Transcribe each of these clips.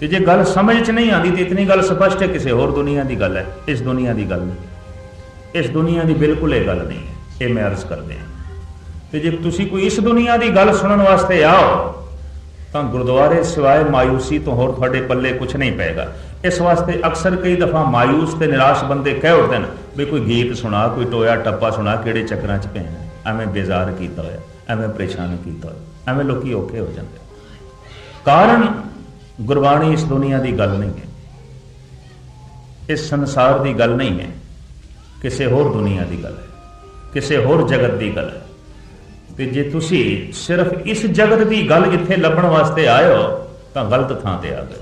ਤੇ ਜੇ ਗੱਲ ਸਮਝ ਚ ਨਹੀਂ ਆਉਂਦੀ ਤੇ ਇਤਨੀ ਗੱਲ ਸਪਸ਼ਟ ਹੈ ਕਿਸੇ ਹੋਰ ਦੁਨੀਆ ਦੀ ਗੱਲ ਹੈ। ਇਸ ਦੁਨੀਆ ਦੀ ਗੱਲ ਨਹੀਂ। ਇਸ ਦੁਨੀਆ ਦੀ ਬਿਲਕੁਲ ਇਹ ਗੱਲ ਨਹੀਂ ਹੈ। ਇਹ ਮੈਂ ਅਰਜ਼ ਕਰਦੇ ਹਾਂ। ਤੇ ਜੇ ਤੁਸੀਂ ਕੋਈ ਇਸ ਦੁਨੀਆ ਦੀ ਗੱਲ ਸੁਣਨ ਵਾਸਤੇ ਆਓ, ਤਾਂ ਗੁਰਦੁਆਰੇ ਸਿਵਾਏ ਮਾਇੂਸੀ ਤੋਂ ਹੋਰ ਤੁਹਾਡੇ ਪੱਲੇ ਕੁਝ ਨਹੀਂ ਪਏਗਾ। ਇਸ ਵਾਸਤੇ ਅਕਸਰ ਕਈ ਦਫਾ ਮਾਇੂਸ ਤੇ ਨਿਰਾਸ਼ ਬੰਦੇ ਕਹਿ ਉੱਠਦੇ ਨੇ ਵੀ ਕੋਈ ਗੀਤ ਸੁਣਾ, ਕੋਈ ਟੋਇਆ, ਟੱਪਾ ਸੁਣਾ, ਕਿਹੜੇ ਚੱਕਰਾਂ 'ਚ ਪੈਣਾ ਐਵੇਂ ਬੇਜ਼ਾਰ ਕੀਤਾ ਹੋਇਆ, ਐਵੇਂ ਪਰੇਸ਼ਾਨ ਕੀਤਾ ਹੋਇਆ, ਐਵੇਂ ਲੋਕੀ ਔਖੇ ਹੋ ਜਾਂਦੇ ਕਾਰਨ ਗੁਰਬਾਣੀ ਇਸ ਦੁਨੀਆ ਦੀ ਗੱਲ ਨਹੀਂ ਹੈ। ਇਸ ਸੰਸਾਰ ਦੀ ਗੱਲ ਨਹੀਂ ਹੈ। ਕਿਸੇ ਹੋਰ ਦੁਨੀਆ ਦੀ ਗੱਲ ਹੈ। ਕਿਸੇ ਹੋਰ ਜਗਤ ਦੀ ਗੱਲ ਹੈ। ਤੇ ਜੇ ਤੁਸੀਂ ਸਿਰਫ ਇਸ ਜਗਤ ਦੀ ਗੱਲ ਇੱਥੇ ਲੱਭਣ ਵਾਸਤੇ ਆਏ ਹੋ, ਤਾਂ ਗਲਤ ਥਾਂ ਤੇ ਆ ਗਏ।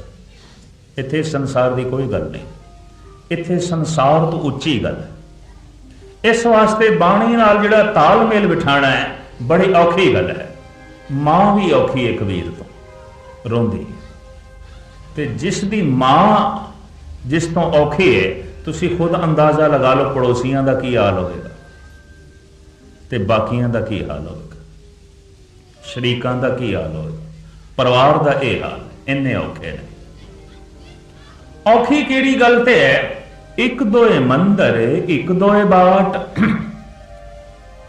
ਇੱਥੇ ਸੰਸਾਰ ਦੀ ਕੋਈ ਗੱਲ ਨਹੀਂ। ਇੱਥੇ ਸੰਸਾਰ ਤੋਂ ਉੱਚੀ ਗੱਲ ਹੈ। ਇਸ ਵਾਸਤੇ ਬਾਣੀ ਨਾਲ ਜਿਹੜਾ ਤਾਲਮੇਲ ਬਿਠਾਣਾ ਹੈ, ਬੜੀ ਔਖੀ ਗੱਲ ਹੈ। ਮਾਂ ਵੀ ਔਖੀ ਹੈ ਕਬੀਰ ਤੋਂ ਰੋਂਦੀ ਹੈ। ਤੇ ਜਿਸ ਦੀ ਮਾਂ ਜਿਸ ਤੋਂ ਔਖੀ ਹੈ ਤੁਸੀਂ ਖੁਦ ਅੰਦਾਜ਼ਾ ਲਗਾ ਲਓ ਪੜੋਸੀਆਂ ਦਾ ਕੀ ਹਾਲ ਹੋਵੇਗਾ ਤੇ ਬਾਕੀਆਂ ਦਾ ਕੀ ਹਾਲ ਹੋਵੇਗਾ। ਸ਼ਰੀਕਾਂ ਦਾ ਕੀ ਹਾਲ ਹੋਵੇਗਾ। ਪਰਿਵਾਰ ਦਾ ਇਹ ਹਾਲ ਇੰਨੇ ਔਖੇ ਨੇ। ਔਖੀ ਕਿਹੜੀ ਗੱਲ ਤੇ ਹੈ? ਇੱਕ ਦੋਏ ਮੰਦਰ ਇੱਕ ਦੋਏ ਬਾਟ।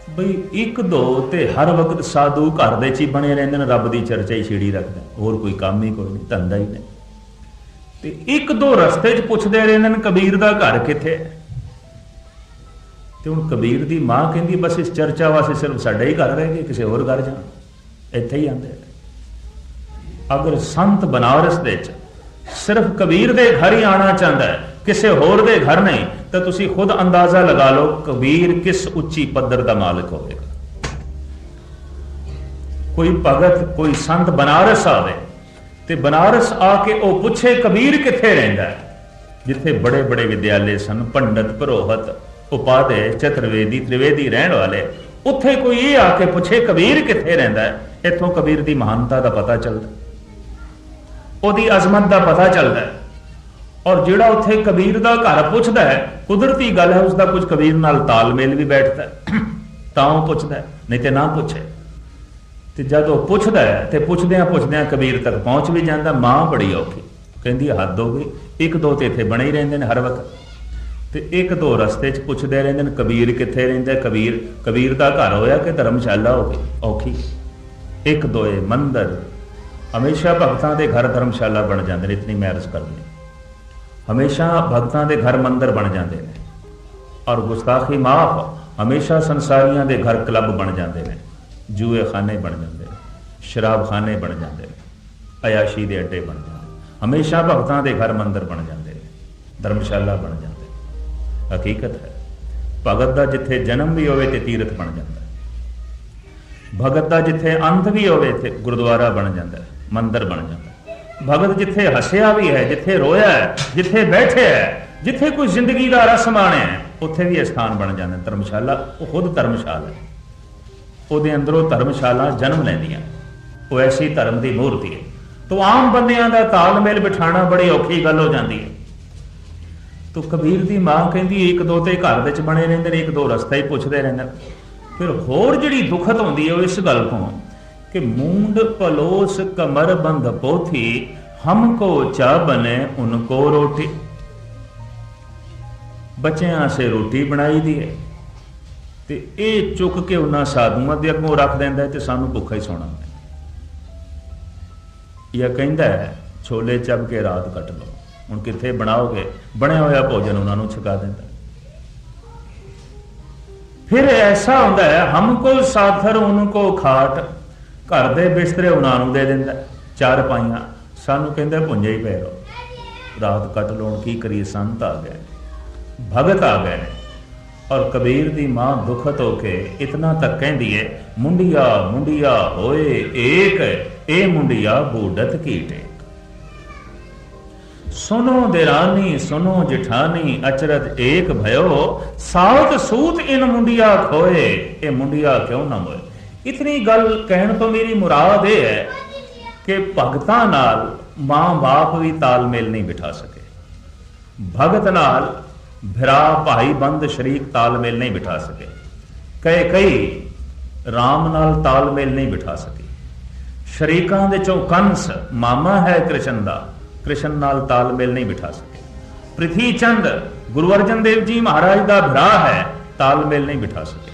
ਬਈ ਇੱਕ ਦੋ ਤੇ ਹਰ ਵਕਤ ਸਾਧੂ ਘਰ ਦੇ ਚ ਹੀ ਬਣੇ ਰਹਿੰਦੇ ਨੇ, ਰੱਬ ਦੀ ਚਰਚਾ ਹੀ ਛਿੜੀ ਰੱਖਦੇ ਹੋਰ ਕੋਈ ਕੰਮ ਹੀ ਕੋਈ ਨਹੀਂ, ਧੰਦਾ ਹੀ ਨਹੀਂ। ਤੇ ਇੱਕ ਦੋ ਰਸਤੇ 'ਚ ਪੁੱਛਦੇ ਰਹਿੰਦੇ ਨੇ, ਕਬੀਰ ਦਾ ਘਰ ਕਿੱਥੇ ਹੈ? ਤੇ ਹੁਣ ਕਬੀਰ ਦੀ ਮਾਂ ਕਹਿੰਦੀ, ਬਸ ਇਸ ਚਰਚਾ ਵਾਸਤੇ ਸਿਰਫ ਸਾਡਾ ਹੀ ਘਰ ਰਹਿ ਗਿਆ ਕਿਸੇ ਹੋਰ ਘਰ ਜਾਣਾ। ਇੱਥੇ ਹੀ ਆਂਦੇ ਅਗਰ ਸੰਤ ਬਨਾਰਸ ਦੇ ਚ ਸਿਰਫ ਕਬੀਰ ਦੇ ਘਰ ਹੀ ਆਣਾ ਚਾਹੁੰਦਾ ਹੈ, ਕਿਸੇ ਹੋਰ ਦੇ ਘਰ ਨਹੀਂ, ਤਾਂ ਤੁਸੀਂ ਖੁਦ ਅੰਦਾਜ਼ਾ ਲਗਾ ਲਓ, ਕਬੀਰ ਕਿਸ ਉੱਚੀ ਪੱਧਰ ਦਾ ਮਾਲਕ ਹੋਵੇਗਾ। ਕੋਈ ਭਗਤ, ਕੋਈ ਸੰਤ ਬਨਾਰਸ ਆਵੇ ਤੇ ਬਨਾਰਸ ਆ ਕੇ ਉਹ ਪੁੱਛੇ, ਕਬੀਰ ਕਿੱਥੇ ਰਹਿੰਦਾ? ਜਿੱਥੇ ਬੜੇ ਬੜੇ ਵਿਦਿਆਲੇ ਸਨ, ਪੰਡਤ ਪ੍ਰੋਹਤ ਉਪਾਦੇ ਚਤੁਰਵੇਦੀ, ਤ੍ਰਿਵੇਦੀ ਰਹਿਣ ਵਾਲੇ। ਉੱਥੇ ਕੋਈ ਇਹ ਆ ਕੇ ਪੁੱਛੇ, ਕਬੀਰ ਕਿੱਥੇ ਰਹਿੰਦਾ? ਇੱਥੋਂ ਕਬੀਰ ਦੀ ਮਹਾਨਤਾ ਦਾ ਪਤਾ ਚੱਲਦਾ। ਉਹਦੀ ਅਜ਼ਮਤ ਦਾ ਪਤਾ ਚੱਲਦਾ। ਔਰ ਜਿਹੜਾ ਉੱਥੇ ਕਬੀਰ ਦਾ ਘਰ ਪੁੱਛਦਾ ਹੈ, ਕੁਦਰਤੀ ਗੱਲ ਹੈ ਉਸ ਦਾ ਕੁਝ ਕਬੀਰ ਨਾਲ ਤਾਲਮੇਲ ਵੀ ਬੈਠਦਾ ਤਾਂ ਉਹ ਪੁੱਛਦਾ ਨਹੀਂ ਤੇ ਨਾ ਪੁੱਛੇ। ਤੇ ਜਦ ਉਹ ਪੁੱਛਦਾ ਹੈ, ਤੇ ਪੁੱਛਦਿਆਂ ਪੁੱਛਦਿਆਂ ਕਬੀਰ ਤੱਕ ਪਹੁੰਚ ਵੀ ਜਾਂਦਾ, ਮਾਂ ਬੜੀ ਔਖੀ। ਕਹਿੰਦੀ, ਹੱਦ ਹੋ ਗਈ। ਇੱਕ ਦੋ ਤੇ ਇੱਥੇ ਬਣੇ ਹੀ ਰਹਿੰਦੇ ਨੇ ਹਰ ਵਕਤ। ਤੇ ਇੱਕ ਦੋ ਰਸਤੇ 'ਚ ਪੁੱਛਦੇ ਰਹਿੰਦੇ ਨੇ, ਕਬੀਰ ਕਿੱਥੇ ਰਹਿੰਦਾ ਕਬੀਰ ਕਬੀਰ ਦਾ ਘਰ ਹੋਇਆ ਕਿ ਧਰਮਸ਼ਾਲਾ ਹੋ ਗਈ? ਔਖੀ। ਇੱਕ ਦੋਏ ਮੰਦਰ, ਹਮੇਸ਼ਾ ਭਗਤਾਂ ਦੇ ਘਰ ਧਰਮਸ਼ਾਲਾ ਬਣ ਜਾਂਦੇ ਨੇ, ਇਤਨੀ ਮੈਰਜ ਕਰਨੀ ਹਮੇਸ਼ਾ ਭਗਤਾਂ ਦੇ ਘਰ ਮੰਦਰ ਬਣ ਜਾਂਦੇ ਨੇ। ਔਰ ਗੁਸਤਾਖੀ ਮਾਫ, ਹਮੇਸ਼ਾ ਸੰਸਾਰੀਆਂ ਦੇ ਘਰ ਕਲੱਬ ਬਣ ਜਾਂਦੇ ਨੇ। ਜੂਏ ਖਾਨੇ ਬਣ ਜਾਂਦੇ ਨੇ, ਸ਼ਰਾਬ ਬਣ ਜਾਂਦੇ ਨੇ, ਅਯਾਸ਼ੀ ਦੇ ਅੱਡੇ ਬਣ ਜਾਂਦੇ ਨੇ। ਹਮੇਸ਼ਾ ਭਗਤਾਂ ਦੇ ਘਰ ਮੰਦਰ ਬਣ ਜਾਂਦੇ ਨੇ, ਧਰਮਸ਼ਾਲਾ ਬਣ ਜਾਂਦੇ ਨੇ। ਹਕੀਕਤ ਹੈ, ਭਗਤ ਦਾ ਜਿੱਥੇ ਜਨਮ ਵੀ ਹੋਵੇ ਤੇ ਤੀਰਥ ਬਣ ਜਾਂਦਾ ਭਗਤ ਦਾ ਜਿੱਥੇ ਅੰਤ ਵੀ ਹੋਵੇ ਤੇ ਗੁਰਦੁਆਰਾ ਬਣ ਜਾਂਦਾ ਮੰਦਰ ਬਣ ਜਾਂਦਾ ਭਗਤ ਜਿੱਥੇ ਹੱਸਿਆ ਵੀ ਹੈ, ਜਿੱਥੇ ਰੋਇਆ ਹੈ, ਜਿੱਥੇ ਬੈਠਿਆ ਹੈ, ਜਿੱਥੇ ਕੋਈ ਜ਼ਿੰਦਗੀ ਦਾ ਰਸ ਮਾਣਿਆ ਉੱਥੇ ਵੀ ਇਹ ਸਥਾਨ ਬਣ ਜਾਂਦਾ ਧਰਮਸ਼ਾਲਾ, ਉਹ ਖੁਦ ਧਰਮਸ਼ਾਲਾ ਹੈ। ਉਹਦੇ ਅੰਦਰੋਂ ਧਰਮਸ਼ਾਲਾ ਜਨਮ ਲੈਂਦੀਆਂ। ਉਹ ਐਸੀ ਧਰਮ ਦੀ ਮੂਰਤੀ ਹੈ। ਤੋਂ ਆਮ ਬੰਦਿਆਂ ਦਾ ਤਾਲਮੇਲ ਬਿਠਾਣਾ ਬੜੀ ਔਖੀ ਗੱਲ ਹੋ ਜਾਂਦੀ ਹੈ। ਤੋ ਕਬੀਰ ਦੀ ਮਾਂ ਕਹਿੰਦੀ ਇੱਕ ਦੋ ਤੇ ਘਰ ਵਿੱਚ ਬਣੇ ਰਹਿੰਦੇ ਨੇ ਇੱਕ ਦੋ ਰਸਤਾ ਹੀ ਪੁੱਛਦੇ ਰਹਿੰਦੇ ਫਿਰ ਹੋਰ ਜਿਹੜੀ ਦੁਖਤ ਹੁੰਦੀ ਹੈ ਉਹ ਇਸ ਗੱਲ ਤੋਂ ਕਿ ਮੂੰਡ ਪਲੋਸ ਕਮਰ ਬੰਦ ਪੋਥੀ, ਹਮ ਹਮਕੋ ਚਾ ਬਨੇ ਉਨਕੋ ਰੋਟੀ। ਬੱਚਿਆਂ ਸੇ ਰੋਟੀ ਬਣਾਈ ਦੀ ਹੈ। ਤੇ ਇਹ ਚੁੱਕ ਕੇ ਉਹਨਾਂ ਸਾਧੂਆਂ ਦੇ ਅੱਗੋਂ ਰੱਖ ਦਿੰਦਾ ਤੇ ਸਾਨੂੰ ਭੁੱਖਾ ਹੀ ਸੌਣਾ ਇਹ ਕਹਿੰਦਾ ਹੈ, ਛੋਲੇ ਚੱਬ ਕੇ ਰਾਤ ਕੱਟ ਲਓ। ਹੁਣ ਕਿੱਥੇ ਬਣਾਓਗੇ? ਬਣਿਆ ਹੋਇਆ ਭੋਜਨ ਉਹਨਾਂ ਨੂੰ ਛਕਾ ਦਿੰਦਾ ਫਿਰ ਐਸਾ ਹੁੰਦਾ ਹੈ, ਹਮ ਹਮਕੋ ਸਾਥਰ ਉਨਕੋ ਖਾਟ। ਘਰ ਦੇ ਬਿਸਤਰੇ ਉਹਨਾਂ ਨੂੰ ਦੇ ਦਿੰਦਾ ਚਾਰ ਪਾਈਆਂ। ਸਾਨੂੰ ਕਹਿੰਦਾ ਭੁੰਜੇ ਹੀ ਪੈ ਰਹੋ। ਰਾਤ ਕੱਟ ਲੋਣ ਕੀ ਕਰੀਏ? ਸੰਤ ਆ ਗਏ। ਭਗਤ ਆ ਗਏ। ਨੇ ਔਰ ਕਬੀਰ ਦੀ ਮਾਂ ਦੁਖਤ ਹੋ ਕੇ ਇਤਨਾ ਤੱਕ ਕਹਿੰਦੀ ਹੈ ਮੁੰਡਿਆ ਮੁੰਡਿਆ ਹੋਏ ਏਕ ਇਹ ਮੁੰਡਿਆ ਬੂਡਤ ਕੀ ਸੁਨੋ ਦੇਰਾਨੀ ਸੁਨੋ ਜਠਾਨੀ ਅਚਰਤ ਏਕ ਭਇਓ ਸਾਤ ਸੂਤ ਇਨ ਮੁੰਡਿਆ ਖੋਏ। ਇਹ ਮੁੰਡਿਆ ਕਿਉਂ ਨਾ ਹੋਏ? ਇਤਨੀ ਗੱਲ ਕਹਿਣ ਤੋਂ ਮੇਰੀ ਮੁਰਾਦ ਇਹ ਹੈ ਕਿ ਭਗਤਾਂ ਨਾਲ ਮਾਂ-ਬਾਪ ਵੀ ਤਾਲਮੇਲ ਨਹੀਂ ਬਿਠਾ ਸਕੇ। ਭਗਤ ਨਾਲ ਭਰਾ ਭਾਈ ਬੰਦ ਸ਼ਰੀਕ ਤਾਲਮੇਲ ਨਹੀਂ ਬਿਠਾ ਸਕੇ। ਕਈ ਕਈ RAM ਨਾਲ ਤਾਲਮੇਲ ਨਹੀਂ ਬਿਠਾ ਸਕੇ। ਸ਼ਰੀਕਾਂ ਦੇ ਚੋਂ ਕੰਸ ਮਾਮਾ ਹੈ ਕ੍ਰਿਸ਼ਨ ਦਾ, ਕ੍ਰਿਸ਼ਨ ਨਾਲ ਤਾਲਮੇਲ ਨਹੀਂ ਬਿਠਾ ਸਕੇ। ਪ੍ਰਿਥੀ ਚੰਦ, ਗੁਰੂ ਅਰਜਨ ਦੇਵ ਜੀ ਮਹਾਰਾਜ ਦਾ ਭਰਾ ਹੈ, ਤਾਲਮੇਲ ਨਹੀਂ ਬਿਠਾ ਸਕੇ।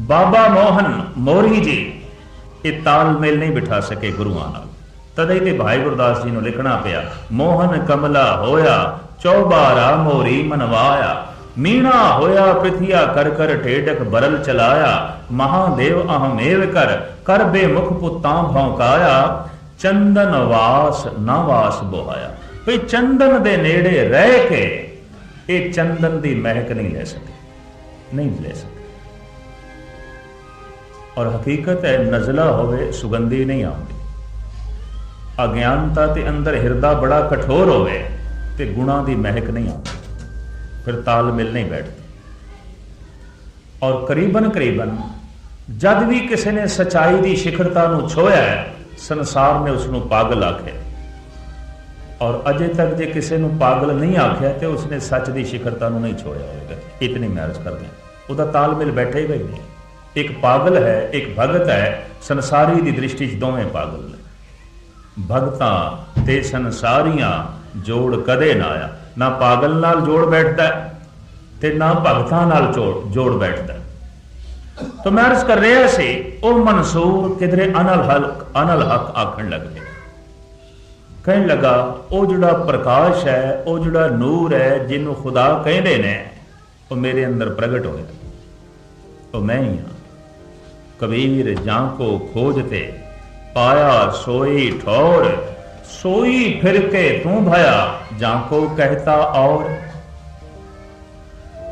ਬਾਬਾ ਮੋਹਨ ਮੋਰੀ ਜੀ, ਇਹ ਤਾਲਮੇਲ ਨਹੀਂ ਬਿਠਾ ਸਕੇ ਗੁਰੂਆਂ ਨਾਲ। ਤਦੇ ਤੇ ਭਾਈ ਗੁਰਦਾਸ ਜੀ ਨੂੰ ਲਿਖਣਾ ਪਿਆ, ਮੋਹਨ ਕਮਲਾ ਹੋਇਆ ਚੌਬਾਰਾ ਮੋਰੀ ਮਨਵਾਇਆ। ਮੀਣਾ ਹੋਇਆ ਪ੍ਰਿਥਿਆ ਕਰ ਕਰ ਠੇਡਕ ਬਰਲ ਚਲਾਇਆ। ਮਹਾਦੇਵ ਅਹਮੇਵ ਕਰ ਕਰ ਬੇਮੁਖ ਪੁੱਤਾਂ ਭੌਂਕਾਇਆ। ਚੰਦਨ ਵਾਸ ਨਾ ਵਾਸ ਬੋਹਾਇਆ। ਭਈ ਚੰਦਨ ਦੇ ਨੇੜੇ ਰਹਿ ਕੇ ਇਹ ਚੰਦਨ ਦੀ ਮਹਿਕ ਨਹੀਂ ਲੈ ਸਕੇ। ਨਹੀਂ ਲੈ ਸਕੇ। ਔਰ ਹਕੀਕਤ ਹੈ, ਨਜ਼ਲਾ ਹੋਵੇ, ਸੁਗੰਧੀ ਨਹੀਂ ਆਉਂਦੀ। ਅਗਿਆਨਤਾ ਤੇ ਅੰਦਰ ਹਿਰਦਾ ਬੜਾ ਕਠੋਰ ਹੋਵੇ। ਤੇ ਗੁਣਾ ਦੀ ਮਹਿਕ ਨਹੀਂ ਆਉਂਦੀ। ਫਿਰ ਤਾਲਮੇਲ ਨਹੀਂ ਬੈਠਦੀ। ਔਰ ਕਰੀਬਨ ਕਰੀਬਨ ਜਦ ਵੀ ਕਿਸੇ ਨੇ ਸਚਾਈ ਦੀ ਸ਼ਿਖਰਤਾ ਨੂੰ ਛੋਇਆ ਸੰਸਾਰ ਨੇ ਉਸ ਨੂੰ ਪਾਗਲ ਆਖਿਆ ਔਰ ਅਜੇ ਤੱਕ ਜੇ ਕਿਸੇ ਨੂੰ ਪਾਗਲ ਨਹੀਂ ਆਖਿਆ ਤੇ ਉਸਨੇ ਸੱਚ ਦੀ ਸ਼ਿਖਰਤਾ ਨੂੰ ਨਹੀਂ ਛੋਇਆ ਹੋਵੇਗਾ। ਇਤਨੀ ਮੈਰਜ ਕਰਦੇ ਹਾਂ। ਉਹਦਾ ਤਾਲਮੇਲ ਬੈਠੇ ਹੀ ਨਹੀਂ ਇੱਕ ਪਾਗਲ ਹੈ, ਇੱਕ ਭਗਤ ਹੈ, ਸੰਸਾਰੀ ਦੀ ਦ੍ਰਿਸ਼ਟੀ 'ਚ ਦੋਵੇਂ ਪਾਗਲ ਨੇ। ਭਗਤਾਂ ਤੇ ਸੰਸਾਰੀਆਂ ਜੋੜ ਕਦੇ ਨਾ ਆਇਆ। ਨਾ ਪਾਗਲ ਨਾਲ ਜੋੜ ਬੈਠਦਾ ਤੇ ਨਾ ਭਗਤਾਂ ਨਾਲ ਜੋੜ ਬੈਠਦਾ ਤਾਂ ਮੈਂ ਅਰਜ਼ ਕਰ ਰਿਹਾ ਸੀ, ਉਹ ਮਨਸੂਰ ਕਿਧਰੇ ਅਨਲ ਹਕ ਅਨਲ ਹਕ ਆਖਣ ਲੱਗ ਪਿਆ। ਕਹਿਣ ਲੱਗਾ, ਉਹ ਜਿਹੜਾ ਪ੍ਰਕਾਸ਼ ਹੈ, ਉਹ ਜਿਹੜਾ ਨੂਰ ਹੈ, ਜਿਹਨੂੰ ਖੁਦਾ ਕਹਿੰਦੇ ਨੇ, ਉਹ ਮੇਰੇ ਅੰਦਰ ਪ੍ਰਗਟ ਹੋਇਆ। ਉਹ ਮੈਂ ਹੀ ਹਾਂ। ਕਬੀਰ ਜਾਂ ਕੋ ਖੋਜਤੇ ਪਾਇਆ ਸੋਈ ਠੌਰ ਸੋਈ ਫਿਰ ਕੇ ਤੂੰ ਭਇਆ, ਜਾਂ ਕੋ ਕਹਤਾ ਔਰ?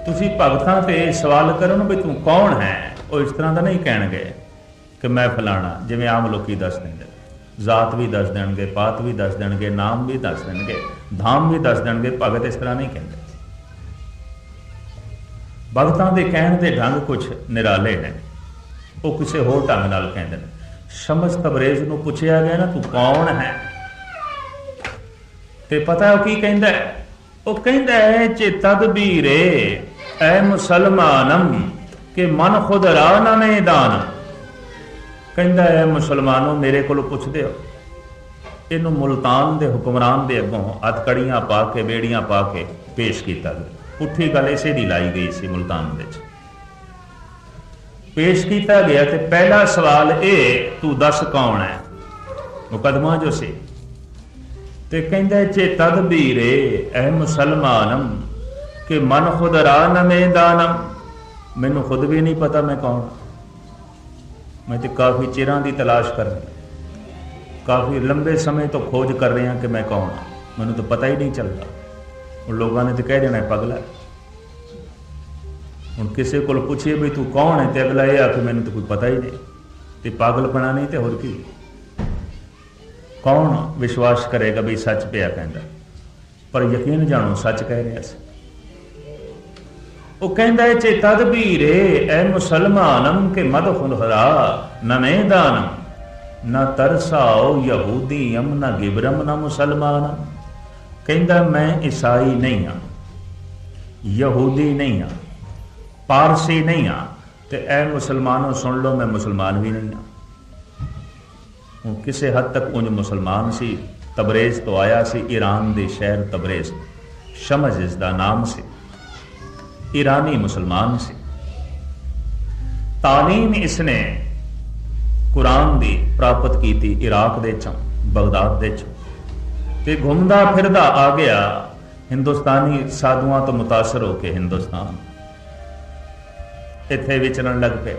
ਤੁਸੀਂ ਭਗਤਾਂ ਤੇ ਸਵਾਲ ਕਰੋ ਨਾ ਵੀ ਤੂੰ ਕੌਣ ਹੈ? ਉਹ ਇਸ ਤਰ੍ਹਾਂ ਦਾ ਨਹੀਂ ਕਹਿਣਗੇ ਕਿ ਮੈਂ ਫਲਾਣਾ, ਜਿਵੇਂ ਆਮ ਲੋਕੀ ਦੱਸ ਦਿੰਦੇ। ਜ਼ਾਤ ਵੀ ਦੱਸ ਦੇਣਗੇ, ਪਾਤ ਵੀ ਦੱਸ ਦੇਣਗੇ, ਨਾਮ ਵੀ ਦੱਸ ਦੇਣਗੇ, ਧਾਮ ਵੀ ਦੱਸ ਦੇਣਗੇ, ਭਗਤ ਇਸ ਤਰ੍ਹਾਂ ਨਹੀਂ ਕਹਿੰਦੇ। ਭਗਤਾਂ ਦੇ ਕਹਿਣ ਦੇ ਢੰਗ ਕੁਝ ਨਿਰਾਲੇ ਨੇ। ਉਹ ਕਿਸੇ ਹੋਰ ਢੰਗ ਨਾਲ ਕਹਿੰਦੇ ਨੇ। ਸਮਝ ਤਬਰੇਜ਼ ਨੂੰ ਪੁੱਛਿਆ ਗਿਆ ਨਾ, ਤੂੰ ਕੌਣ ਹੈ? ਤੇ ਪਤਾ ਉਹ ਕੀ ਕਹਿੰਦਾ ਉਹ ਕਹਿੰਦਾ ਹੈ ਚੇ ਤਦਬੀਰੇ ਐ ਮੁਸਲਮਾਨਮ ਕਿ ਮਨ ਖੁਦ ਰਾ ਨਾ ਮੈਦਾਨ ਕਹਿੰਦਾ ਹੈ ਮੁਸਲਮਾਨੋ, ਮੇਰੇ ਕੋਲੋਂ ਪੁੱਛਦੇ ਹੋ। ਇਹਨੂੰ ਮੁਲਤਾਨ ਦੇ ਹੁਕਮਰਾਨ ਦੇ ਅੱਗੋਂ ਹੱਥਕੜੀਆਂ ਪਾ ਕੇ, ਬੇੜੀਆਂ ਪਾ ਕੇ ਪੇਸ਼ ਕੀਤਾ ਗਿਆ। ਪੁੱਠੀ ਗੱਲ ਇਸੇ ਦੀ ਲਾਈ ਗਈ ਸੀ ਮੁਲਤਾਨ ਵਿੱਚ। ਪੇਸ਼ ਕੀਤਾ ਗਿਆ ਤੇ ਪਹਿਲਾ ਸਵਾਲ ਇਹ, ਤੂੰ ਦੱਸ ਕੌਣ ਹੈ? ਮੁਕਦਮਾ ਜੋ ਸੀ। ਤੇ ਕਹਿੰਦਾ ਚੇ ਤਦਬੀਰੇ ਐ ਮੁਸਲਮਾਨਮ, ਕਿ ਮਨ ਖੁਦ ਰਾ ਨ ਮੈਨੂੰ ਖੁਦ ਵੀ ਨਹੀਂ ਪਤਾ ਮੈਂ ਕੌਣ। ਮੈਂ ਤੇ ਕਾਫੀ ਚਿਰਾਂ ਦੀ ਤਲਾਸ਼ ਕਰ ਰਿਹਾ ਕਾਫੀ ਲੰਬੇ ਸਮੇਂ ਤੋਂ ਖੋਜ ਕਰ ਰਿਹਾ ਕਿ ਮੈਂ ਕੌਣ ਹਾਂ। ਮੈਨੂੰ ਤਾਂ ਪਤਾ ਹੀ ਨਹੀਂ ਚੱਲਦਾ। ਹੁਣ ਲੋਕਾਂ ਨੇ ਤੇ ਕਹਿ ਦੇਣਾ ਹੈ ਪਗਲਾ ਹੈ। ਹੁਣ ਕਿਸੇ ਕੋਲ ਪੁੱਛੀਏ ਵੀ ਤੂੰ ਕੌਣ ਹੈ ਤੇ ਅਗਲਾ ਇਹ ਆ ਕਿ ਮੈਨੂੰ ਤਾਂ ਕੋਈ ਪਤਾ ਹੀ ਨਹੀਂ। ਤੇ ਪਾਗਲਪਣਾ ਨਹੀਂ ਤੇ ਹੋਰ ਕੀ। ਕੌਣ ਵਿਸ਼ਵਾਸ ਕਰੇਗਾ ਵੀ ਸੱਚ ਪਿਆ ਕਹਿੰਦਾ? ਪਰ ਯਕੀਨ ਜਾਣੋ, ਸੱਚ ਕਹਿ ਰਿਹਾ ਸੀ। ਉਹ ਕਹਿੰਦਾ ਹੈ ਚੇ ਤਦਬੀਰੇ ਐ ਮੁਸਲਮਾਨਮ ਕੇ ਮਦ ਖੁਨਹਰਾ ਨਮੇਦਾਨਮ ਨਾ ਤਰਸਾਓ ਯਹੂਦੀਮ ਨਾ ਗਿਬਰਮ ਨਾ ਮੁਸਲਮਾਨ। ਕਹਿੰਦਾ, ਮੈਂ ਈਸਾਈ ਨਹੀਂ ਹਾਂ ਯਹੂਦੀ ਨਹੀਂ ਹਾਂ ਪਾਰਸੀ ਨਹੀਂ ਹਾਂ ਤੇ ਐ ਮੁਸਲਮਾਨੋ ਸੁਣ ਲਓ, ਮੈਂ ਮੁਸਲਮਾਨ ਵੀ ਨਹੀਂ ਹਾਂ ਉਹ ਕਿਸੇ ਹੱਦ ਤੱਕ ਉਂਝ ਮੁਸਲਮਾਨ ਸੀ, ਤਬਰੇਜ਼ ਤੋਂ ਆਇਆ ਸੀ, ਈਰਾਨ ਦੇ ਸ਼ਹਿਰ ਤਬਰੇਜ਼, ਸ਼ਮਜ ਇਸ ਦਾ ਨਾਮ ਸੀ। ਈਰਾਨੀ ਮੁਸਲਮਾਨ ਸੀ। ਤਾਲੀਮ ਇਸਨੇ ਕੁਰਾਨ ਦੀ ਪ੍ਰਾਪਤ ਕੀਤੀ ਇਰਾਕ ਦੇ ਚੋਂ, ਬਗਦਾਦ ਦੇ ਚੋਂ। ਤੇ ਘੁੰਮਦਾ ਫਿਰਦਾ ਆ ਗਿਆ ਹਿੰਦੁਸਤਾਨੀ ਸਾਧੂਆਂ ਤੋਂ ਮੁਤਾਸਰ ਹੋ ਕੇ ਹਿੰਦੁਸਤਾਨ। ਇੱਥੇ ਵਿਚਰਨ ਲੱਗ ਪਏ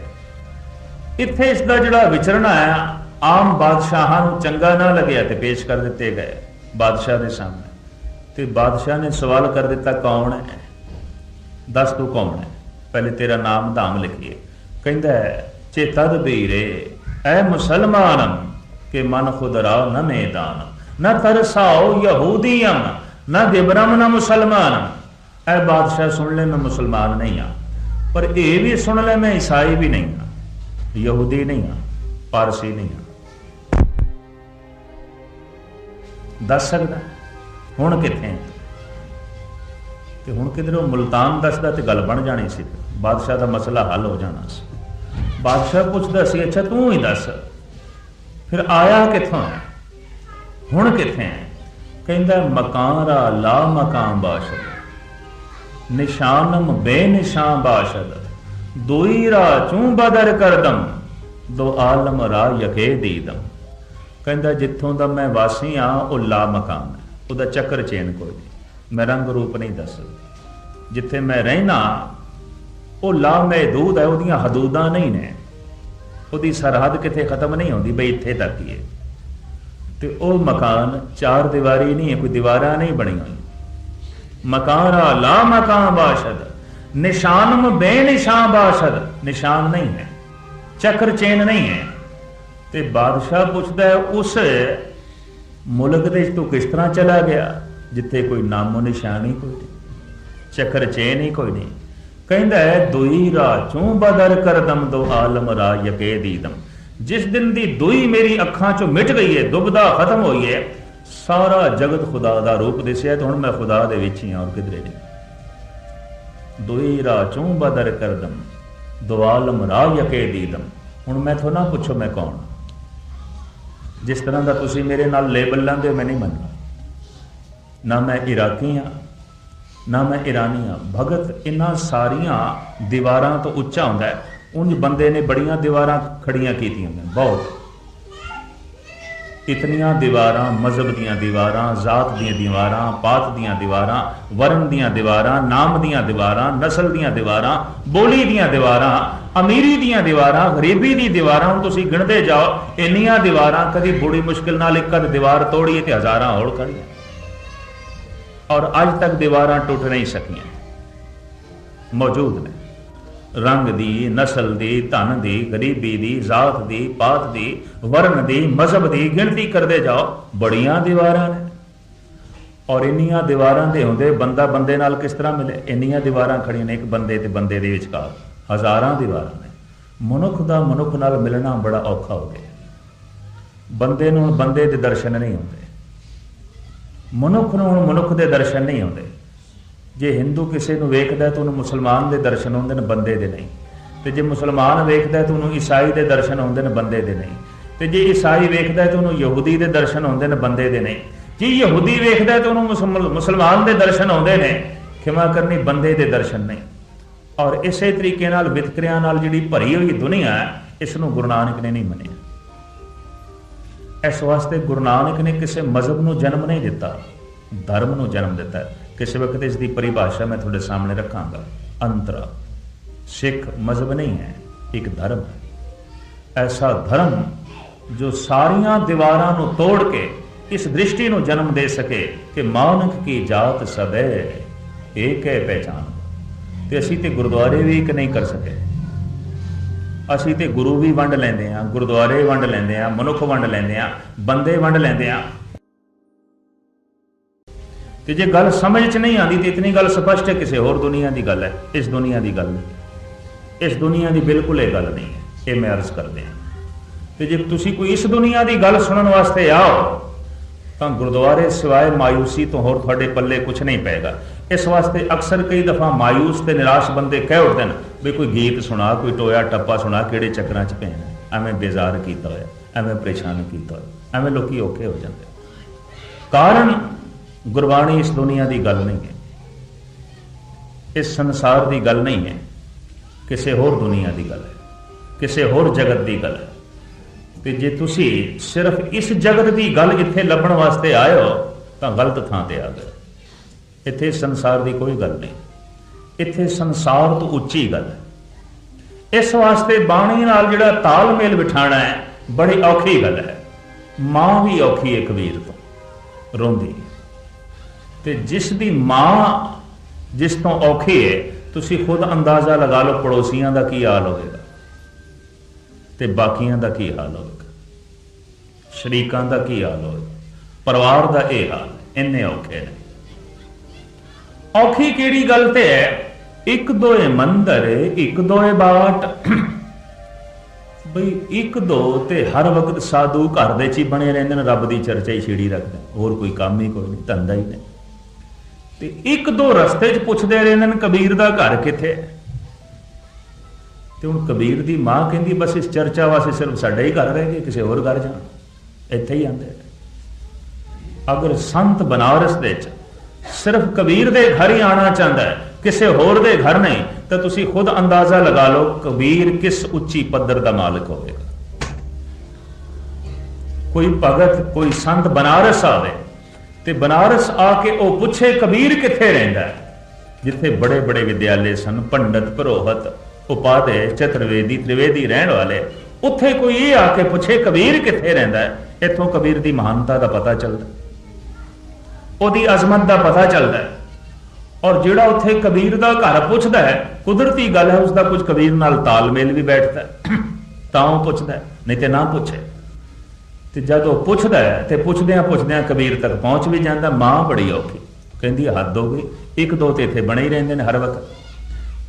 ਇੱਥੇ ਇਸ ਦਾ ਜਿਹੜਾ ਵਿਚਰਨਾ ਹੈ ਆਮ ਬਾਦਸ਼ਾਹਾਂ ਨੂੰ ਚੰਗਾ ਨਾ ਲੱਗਿਆ ਤੇ ਪੇਸ਼ ਕਰ ਦਿੱਤੇ ਗਏ ਬਾਦਸ਼ਾਹ ਦੇ ਸਾਹਮਣੇ। ਤੇ ਬਾਦਸ਼ਾਹ ਨੇ ਸਵਾਲ ਕਰ ਦਿੱਤਾ, ਕੌਣ ਹੈ? ਦੱਸ ਤੂੰ ਕੌਣ ਹੈ? ਪਹਿਲੇ ਤੇਰਾ ਨਾਮ ਧਾਮ ਲਿਖੀਏ। ਕਹਿੰਦਾ ਹੈ ਚੇਤਦ ਬੀਰੇ ਐ ਮੁਸਲਮਾਨ ਕਿ ਮਨ ਖੁਦ ਰਾ ਨ ਮੈਦਾਨ। ਨ ਤਰਸਾਓ ਯਹੂਦੀਮ ਨ ਗਿਬਰਮ, ਨ ਮੁਸਲਮਾਨ। ਐ ਬਾਦਸ਼ਾਹ ਸੁਣ ਲੈ, ਮੈਂ ਮੁਸਲਮਾਨ ਨਹੀਂ ਆ। ਪਰ ਇਹ ਵੀ ਸੁਣ ਲੈ, ਮੈਂ ਈਸਾਈ ਵੀ ਨਹੀਂ ਆ। ਯਹੂਦੀ ਨਹੀਂ ਆ, ਪਾਰਸੀ ਨਹੀਂ ਆ। ਦੱਸ ਸਕਦਾ? ਹੁਣ ਕਿੱਥੇ ਤੇ ਹੁਣ ਕਿਧਰੋਂ ਮੁਲਤਾਨ ਦੱਸਦਾ ਤੇ ਗੱਲ ਬਣ ਜਾਣੀ ਸੀ। ਬਾਦਸ਼ਾਹ ਦਾ ਮਸਲਾ ਹੱਲ ਹੋ ਜਾਣਾ ਸੀ। ਬਾਦਸ਼ਾਹ ਪੁੱਛਦਾ ਸੀ, ਅੱਛਾ, ਤੂੰ ਹੀ ਦੱਸ। ਫਿਰ ਆਇਆ ਕਿੱਥੋਂ ਹੈ? ਹੁਣ ਕਿੱਥੇ ਹੈ? ਕਹਿੰਦਾ ਮਕਾਰਾ ਲਾ ਮਕਾਨ ਬਾਸ਼ਦ ਨਿਸ਼ਾਨਮ ਬੇਨਿਸ਼ਾਨ ਬਾਸ਼ਦ ਦੋਈ ਰਾ ਚੂੰ ਬਦਰ ਕਰਦਮ, ਦੋ ਆਲਮ ਰਾ ਯਕੇ ਦੀਦਮ। ਕਹਿੰਦਾ, ਜਿੱਥੋਂ ਦਾ ਮੈਂ ਵਾਸੀ ਆ, ਉਹ ਲਾ ਮਕਾਨ ਹੈ। ਉਹਦਾ ਚੱਕਰ ਚੇਨ ਕੋਈ ਨਹੀਂ। ਮੈਂ ਰੰਗ ਰੂਪ ਨਹੀਂ ਦੱਸ ਜਿੱਥੇ ਮੈਂ ਰਹਿਣਾ, ਉਹ ਲਾ ਮਹਦੂਦ ਹੈ, ਉਹਦੀਆਂ ਹਦੂਦਾਂ ਨਹੀਂ ਨੇ। ਉਹਦੀ ਸਰਹੱਦ ਕਿਤੇ ਖਤਮ ਨਹੀਂ ਹੁੰਦੀ, ਬਈ ਇੱਥੇ ਤੱਕ ਹੀ ਹੈ। ਤੇ ਉਹ ਮਕਾਨ ਚਾਰ ਦੀਵਾਰੀ ਨਹੀਂ ਹੈ, ਕੋਈ ਦੀਵਾਰਾਂ ਨਹੀਂ ਬਣੀਆਂ ਹੋਈ ਮਕਾਰਾ ਲਾ ਮਕਾਨ ਬਾਸ਼ਦ ਨਿਸ਼ਾਨਮ ਬੇਨਿਸ਼ਾਨ ਬਾਸ਼ਦ। ਨਿਸ਼ਾਨ ਨਹੀਂ ਹੈ। ਚੱਕਰ ਚੇਨ ਨਹੀਂ ਹੈ। ਤੇ ਬਾਦਸ਼ਾਹ ਪੁੱਛਦਾ ਹੈ, ਉਸ ਮੁਲਕ ਦੇ ਤੂੰ ਕਿਸ ਤਰ੍ਹਾਂ ਚਲਾ ਗਿਆ? ਜਿੱਥੇ ਕੋਈ ਨਾਮੋ ਨਿਸ਼ਾਨ ਹੀ ਕੋਈ ਨਹੀਂ, ਚੱਕਰ ਚੇਨ ਹੀ ਕੋਈ ਨਹੀਂ। ਕਹਿੰਦਾ ਹੈ, ਦੁਈ ਰਾ ਚੋਂ ਬਦਰ ਕਰਦਮ ਦੋ ਆਲਮ ਰਾ ਯਕੇ ਦੀਦਮ ਜਿਸ ਦਿਨ ਦੀ ਦੁਈ ਮੇਰੀ ਅੱਖਾਂ ਚੋਂ ਮਿਟ ਗਈ ਹੈ ਦੁਬਦਾ ਖਤਮ ਹੋਈ ਹੈ ਸਾਰਾ ਜਗਤ ਖੁਦਾ ਦਾ ਰੂਪ ਦਿਸਿਆ ਤੇ ਹੁਣ ਮੈਂ ਖੁਦਾ ਦੇ ਵਿੱਚ ਹੀ ਹਾਂ ਔਰ ਕਿਧਰੇ ਨਹੀਂ। ਦੁਈ ਰਾ ਚੋਂ ਬਦਰ ਕਰਦਮ ਦੋ ਆਲਮ ਰਾ ਯਕੇ ਦੀਦਮ ਹੁਣ ਮੈਂ ਨਾ ਪੁੱਛੋ, ਮੈਂ ਕੌਣ? ਜਿਸ ਤਰ੍ਹਾਂ ਦਾ ਤੁਸੀਂ ਮੇਰੇ ਨਾਲ ਲੇਬਲ ਲਾਂਦੇ ਹੋ, ਮੈਂ ਨਹੀਂ ਮੰਨਦਾ। ਨਾ ਮੈਂ ਇਰਾਕੀ ਹਾਂ, ਨਾ ਮੈਂ ਇਰਾਨੀ ਹਾਂ। ਭਗਤ ਇਹਨਾਂ ਸਾਰੀਆਂ ਦੀਵਾਰਾਂ ਤੋਂ ਉੱਚਾ ਹੁੰਦਾ ਹੈ। ਉਂਝ ਬੰਦੇ ਨੇ ਬੜੀਆਂ ਦੀਵਾਰਾਂ ਖੜੀਆਂ ਕੀਤੀਆਂ ਨੇ, ਬਹੁਤ। ਇਤਨੀਆਂ ਦੀਵਾਰਾਂ, ਮਜ਼ਹਬ ਦੀਆਂ ਦੀਵਾਰਾਂ, ਜ਼ਾਤ ਦੀਆਂ ਦੀਵਾਰਾਂ, ਪਾਤ ਦੀਆਂ ਦੀਵਾਰਾਂ ਵਰਨ ਦੀਆਂ ਦੀਵਾਰਾਂ, ਨਾਮ ਦੀਆਂ ਦੀਵਾਰਾਂ, ਨਸਲ ਦੀਆਂ ਦੀਵਾਰਾਂ, ਬੋਲੀ ਦੀਆਂ ਦੀਵਾਰਾਂ ਅਮੀਰੀ ਦੀਆਂ ਦੀਵਾਰਾਂ, ਗਰੀਬੀ ਦੀ ਦੀਵਾਰਾਂ, ਹੁਣ ਤੁਸੀਂ ਗਿਣਦੇ ਜਾਓ, ਇੰਨੀਆਂ ਦੀਵਾਰਾਂ ਕਦੀ ਬੜੀ ਮੁਸ਼ਕਿਲ ਨਾਲ ਇੱਕ ਅੱਧ ਦੀਵਾਰ ਤੋੜੀ ਤੇ ਹਜ਼ਾਰਾਂ ਹੋਰ ਕਰੀਏ ਔਰ ਅੱਜ ਤੱਕ ਦੀਵਾਰਾਂ ਟੁੱਟ ਨਹੀਂ ਸਕੀਆਂ। ਮੌਜੂਦ ਨੇ। ਰੰਗ ਦੀ, ਨਸਲ ਦੀ, ਧਨ ਦੀ, ਗਰੀਬੀ ਦੀ, ਜ਼ਾਤ ਦੀ, ਪਾਤ ਦੀ ਵਰਨ ਦੀ, ਮਜ਼ਹਬ ਦੀ ਗਿਣਤੀ ਕਰਦੇ ਜਾਓ, ਬੜੀਆਂ ਦੀਵਾਰਾਂ ਨੇ। ਔਰ ਇੰਨੀਆਂ ਦੀਵਾਰਾਂ ਦੇ ਹੁੰਦੇ ਬੰਦਾ ਬੰਦੇ ਨਾਲ ਕਿਸ ਤਰ੍ਹਾਂ ਮਿਲੇ? ਇੰਨੀਆਂ ਦੀਵਾਰਾਂ ਖੜੀਆਂ ਨੇ ਇੱਕ ਬੰਦੇ ਤੇ ਬੰਦੇ ਦੇ ਵਿਚਕਾਰ। ਹਜ਼ਾਰਾਂ ਦੀ ਵਾਰ ਨੇ। ਮਨੁੱਖ ਦਾ ਮਨੁੱਖ ਨਾਲ ਮਿਲਣਾ ਬੜਾ ਔਖਾ ਹੋ ਗਿਆ। ਬੰਦੇ ਨੂੰ ਹੁਣ ਬੰਦੇ ਦੇ ਦਰਸ਼ਨ ਨਹੀਂ ਹੁੰਦੇ। ਮਨੁੱਖ ਨੂੰ ਹੁਣ ਮਨੁੱਖ ਦੇ ਦਰਸ਼ਨ ਨਹੀਂ ਆਉਂਦੇ। ਜੇ ਹਿੰਦੂ ਕਿਸੇ ਨੂੰ ਵੇਖਦਾ ਤਾਂ ਉਹਨੂੰ ਮੁਸਲਮਾਨ ਦੇ ਦਰਸ਼ਨ ਹੁੰਦੇ ਨੇ, ਬੰਦੇ ਦੇ ਨਹੀਂ। ਤੇ ਜੇ ਮੁਸਲਮਾਨ ਵੇਖਦਾ ਤਾਂ ਉਹਨੂੰ ਈਸਾਈ ਦੇ ਦਰਸ਼ਨ ਹੁੰਦੇ ਨੇ, ਬੰਦੇ ਦੇ ਨਹੀਂ। ਤੇ ਜੇ ਈਸਾਈ ਵੇਖਦਾ ਤਾਂ ਉਹਨੂੰ ਯਹੂਦੀ ਦੇ ਦਰਸ਼ਨ ਹੁੰਦੇ ਨੇ, ਬੰਦੇ ਦੇ ਨਹੀਂ। ਜੇ ਯਹੂਦੀ ਵੇਖਦਾ ਤਾਂ ਉਹਨੂੰ ਮੁਸਲਮ- ਮੁਸਲਮਾਨ ਦੇ ਦਰਸ਼ਨ ਆਉਂਦੇ ਨੇ, ਖਿਮਾ ਕਰਨੀ ਬੰਦੇ ਦੇ ਦਰਸ਼ਨ ਨਹੀਂ। ਔਰ ਇਸੇ ਤਰੀਕੇ ਨਾਲ ਵਿਤਕਰਿਆਂ ਨਾਲ ਜਿਹੜੀ ਭਰੀ ਹੋਈ ਦੁਨੀਆ ਹੈ, ਇਸ ਨੂੰ ਗੁਰੂ ਨਾਨਕ ਨੇ ਨਹੀਂ ਮੰਨਿਆ। ਇਸ ਵਾਸਤੇ ਗੁਰੂ ਨਾਨਕ ਨੇ ਕਿਸੇ ਮਜ਼ਹਬ ਨੂੰ ਜਨਮ ਨਹੀਂ ਦਿੱਤਾ, ਧਰਮ ਨੂੰ ਜਨਮ ਦਿੱਤਾ। ਕਿਸੇ ਵਕਤ ਇਸ ਦੀ ਪਰਿਭਾਸ਼ਾ ਮੈਂ ਤੁਹਾਡੇ ਸਾਹਮਣੇ ਰੱਖਾਂਗਾ। ਅੰਤਰਾ, ਸਿੱਖ ਮਜ਼ਹਬ ਨਹੀਂ ਹੈ, ਇੱਕ ਧਰਮ ਹੈ। ਐਸਾ ਧਰਮ ਜੋ ਸਾਰੀਆਂ ਦੀਵਾਰਾਂ ਨੂੰ ਤੋੜ ਕੇ ਇਸ ਦ੍ਰਿਸ਼ਟੀ ਨੂੰ ਜਨਮ ਦੇ ਸਕੇ ਕਿ ਮਾਨਕ ਕੀ ਜਾਤ ਸਬੈ ਏਕ ਹੈ ਪਹਿਚਾਨ। ਤੇ ਅਸੀਂ ਤੇ ਗੁਰਦੁਆਰੇ ਵੀ ਇੱਕ ਨਹੀਂ ਕਰ ਸਕੇ। ਅਸੀਂ ਤੇ ਗੁਰੂ ਵੀ ਵੰਡ ਲੈਂਦੇ ਆ ਗੁਰਦੁਆਰੇ ਵੰਡ ਲੈਂਦੇ ਆ ਮਨੁੱਖ ਵੰਡ ਲੈਂਦੇ ਆ ਬੰਦੇ ਵੰਡ ਲੈਂਦੇ ਆ ਤੇ ਜੇ ਗੱਲ ਸਮਝ ਚ ਨਹੀਂ ਆਂਦੀ ਤੇ ਇਤਨੀ ਗੱਲ ਸਪਸ਼ਟ ਹੈ, ਕਿਸੇ ਹੋਰ ਦੁਨੀਆ ਦੀ ਗੱਲ ਹੈ। ਇਸ ਦੁਨੀਆ ਦੀ ਗੱਲ ਨਹੀਂ। ਇਸ ਦੁਨੀਆ ਦੀ ਬਿਲਕੁਲ ਇਹ ਗੱਲ ਨਹੀਂ ਹੈ। ਇਹ ਮੈਂ ਅਰਜ਼ ਕਰਦੇ ਹਾਂ। ਤੇ ਜੇ ਤੁਸੀਂ ਕੋਈ ਇਸ ਦੁਨੀਆ ਦੀ ਗੱਲ ਸੁਣਨ ਵਾਸਤੇ ਆਓ, ਤਾਂ ਗੁਰਦੁਆਰੇ ਸਿਵਾਏ ਮਾਇੂਸੀ ਤੋਂ ਹੋਰ ਤੁਹਾਡੇ ਪੱਲੇ ਕੁਝ ਨਹੀਂ ਪਏਗਾ। ਇਸ ਵਾਸਤੇ ਅਕਸਰ ਕਈ ਦਫਾ ਮਾਇੂਸ ਤੇ ਨਿਰਾਸ਼ ਬੰਦੇ ਕਹਿ ਉੱਠਦੇ ਨੇ ਵੀ ਕੋਈ ਗੀਤ ਸੁਣਾ, ਕੋਈ ਟੋਇਆ, ਟੱਪਾ ਸੁਣਾ, ਕਿਹੜੇ ਚੱਕਰਾਂ 'ਚ ਪੈਣਾ ਐਵੇਂ ਬੇਜ਼ਾਰ ਕੀਤਾ ਹੋਇਆ, ਐਵੇਂ ਪਰੇਸ਼ਾਨ ਕੀਤਾ ਹੋਇਆ, ਐਵੇਂ ਲੋਕੀ ਔਖੇ ਹੋ ਜਾਂਦੇ ਕਾਰਨ ਗੁਰਬਾਣੀ ਇਸ ਦੁਨੀਆ ਦੀ ਗੱਲ ਨਹੀਂ ਹੈ। ਇਸ ਸੰਸਾਰ ਦੀ ਗੱਲ ਨਹੀਂ ਹੈ। ਕਿਸੇ ਹੋਰ ਦੁਨੀਆ ਦੀ ਗੱਲ ਹੈ, ਕਿਸੇ ਹੋਰ ਜਗਤ ਦੀ ਗੱਲ ਹੈ। ਤੇ ਜੇ ਤੁਸੀਂ ਸਿਰਫ ਇਸ ਜਗਤ ਦੀ ਗੱਲ ਇੱਥੇ ਲੱਭਣ ਵਾਸਤੇ ਆਏ ਹੋ, ਤਾਂ ਗਲਤ ਥਾਂ ਤੇ ਆ ਗਏ। ਇੱਥੇ ਸੰਸਾਰ ਦੀ ਕੋਈ ਗੱਲ ਨਹੀਂ। ਇੱਥੇ ਸੰਸਾਰ ਤੋਂ ਉੱਚੀ ਗੱਲ ਹੈ। ਇਸ ਵਾਸਤੇ ਬਾਣੀ ਨਾਲ ਜਿਹੜਾ ਤਾਲਮੇਲ ਬਿਠਾਣਾ ਹੈ, ਬੜੀ ਔਖੀ ਗੱਲ ਹੈ। ਮਾਂ ਵੀ ਔਖੀ ਹੈ ਕਬੀਰ ਤੋਂ ਰੋਂਦੀ ਹੈ। ਤੇ ਜਿਸ ਦੀ ਮਾਂ ਜਿਸ ਤੋਂ ਔਖੀ ਹੈ, ਤੁਸੀਂ ਖੁਦ ਅੰਦਾਜ਼ਾ ਲਗਾ ਲਓ ਪੜੋਸੀਆਂ ਦਾ ਕੀ ਹਾਲ ਹੋਵੇਗਾ ਤੇ ਬਾਕੀਆਂ ਦਾ ਕੀ ਹਾਲ ਹੋਵੇਗਾ। ਸ਼ਰੀਕਾਂ ਦਾ ਕੀ ਹਾਲ ਹੋਵੇਗਾ। ਪਰਿਵਾਰ ਦਾ ਇਹ ਹਾਲ, ਇੰਨੇ ਔਖੇ ਨੇ। ਔਖੀ ਕਿਹੜੀ ਗੱਲ ਤੇ ਹੈ? ਇੱਕ ਦੋਏ ਮੰਦਰ, ਇੱਕ ਦੋਏ ਬਾਟ। ਬਈ ਇੱਕ ਦੋ ਤੇ ਹਰ ਵਕਤ ਸਾਧੂ ਘਰ ਦੇ ਚ ਹੀ ਬਣੇ ਰਹਿੰਦੇ ਨੇ, ਰੱਬ ਦੀ ਚਰਚਾ ਹੀ ਛੇੜੀ ਰੱਖਦੇ ਹੋਰ ਕੋਈ ਕੰਮ ਹੀ ਕੋਈ ਨਹੀਂ, ਧੰਦਾ ਹੀ ਨਹੀਂ। ਤੇ ਇੱਕ ਦੋ ਰਸਤੇ 'ਚ ਪੁੱਛਦੇ ਰਹਿੰਦੇ ਨੇ, ਕਬੀਰ ਦਾ ਘਰ ਕਿੱਥੇ ਹੈ? ਤੇ ਹੁਣ ਕਬੀਰ ਦੀ ਮਾਂ ਕਹਿੰਦੀ, ਬਸ ਇਸ ਚਰਚਾ ਵਾਸਤੇ ਸਿਰਫ ਸਾਡਾ ਹੀ ਘਰ ਰਹਿ ਗਿਆ ਕਿਸੇ ਹੋਰ ਘਰ ਜਾਣਾ। ਇੱਥੇ ਹੀ ਆਂਦੇ ਅਗਰ ਸੰਤ ਬਨਾਰਸ ਦੇ ਚ ਸਿਰਫ ਕਬੀਰ ਦੇ ਘਰ ਹੀ ਆਣਾ ਚਾਹੁੰਦਾ ਹੈ, ਕਿਸੇ ਹੋਰ ਦੇ ਘਰ ਨਹੀਂ, ਤਾਂ ਤੁਸੀਂ ਖੁਦ ਅੰਦਾਜ਼ਾ ਲਗਾ ਲਓ ਕਬੀਰ ਕਿਸ ਉੱਚੀ ਪੱਧਰ ਦਾ ਮਾਲਕ ਹੋਵੇਗਾ। ਕੋਈ ਭਗਤ, ਕੋਈ ਸੰਤ ਬਨਾਰਸ ਆਵੇ ਤੇ ਬਨਾਰਸ ਆ ਕੇ ਉਹ ਪੁੱਛੇ ਕਬੀਰ ਕਿੱਥੇ ਰਹਿੰਦਾ ਹੈ? ਜਿੱਥੇ ਬੜੇ ਬੜੇ ਵਿਦਿਆਲੇ ਸਨ, ਪੰਡਤ, ਪ੍ਰੋਹਤ ਉਪਾਦੇ ਚਤੁਰਵੇਦੀ, ਤ੍ਰਿਵੇਦੀ ਰਹਿਣ ਵਾਲੇ। ਉੱਥੇ ਕੋਈ ਇਹ ਆ ਕੇ ਪੁੱਛੇ ਕਬੀਰ ਕਿੱਥੇ ਰਹਿੰਦਾ ਹੈ? ਇੱਥੋਂ ਕਬੀਰ ਦੀ ਮਹਾਨਤਾ ਦਾ ਪਤਾ ਚੱਲਦਾ। ਉਹਦੀ ਅਜ਼ਮਤ ਦਾ ਪਤਾ ਚੱਲਦਾ ਹੈ। ਔਰ ਜਿਹੜਾ ਉੱਥੇ ਕਬੀਰ ਦਾ ਘਰ ਪੁੱਛਦਾ ਹੈ, ਕੁਦਰਤੀ ਗੱਲ ਹੈ ਉਸ ਦਾ ਕੁਝ ਕਬੀਰ ਨਾਲ ਤਾਲਮੇਲ ਵੀ ਬੈਠਦਾ ਤਾਂ ਉਹ ਪੁੱਛਦਾ ਨਹੀਂ ਤੇ ਨਾ ਪੁੱਛੇ। ਤੇ ਜਦ ਉਹ ਪੁੱਛਦਾ ਹੈ, ਤੇ ਪੁੱਛਦਿਆਂ ਪੁੱਛਦਿਆਂ ਕਬੀਰ ਤੱਕ ਪਹੁੰਚ ਵੀ ਜਾਂਦਾ, ਮਾਂ ਬੜੀ ਔਖੀ। ਕਹਿੰਦੀ, ਹੱਦ ਹੋ ਗਈ। ਇੱਕ ਦੋ ਤੇ ਇੱਥੇ ਬਣੇ ਹੀ ਰਹਿੰਦੇ ਨੇ ਹਰ ਵਕਤ।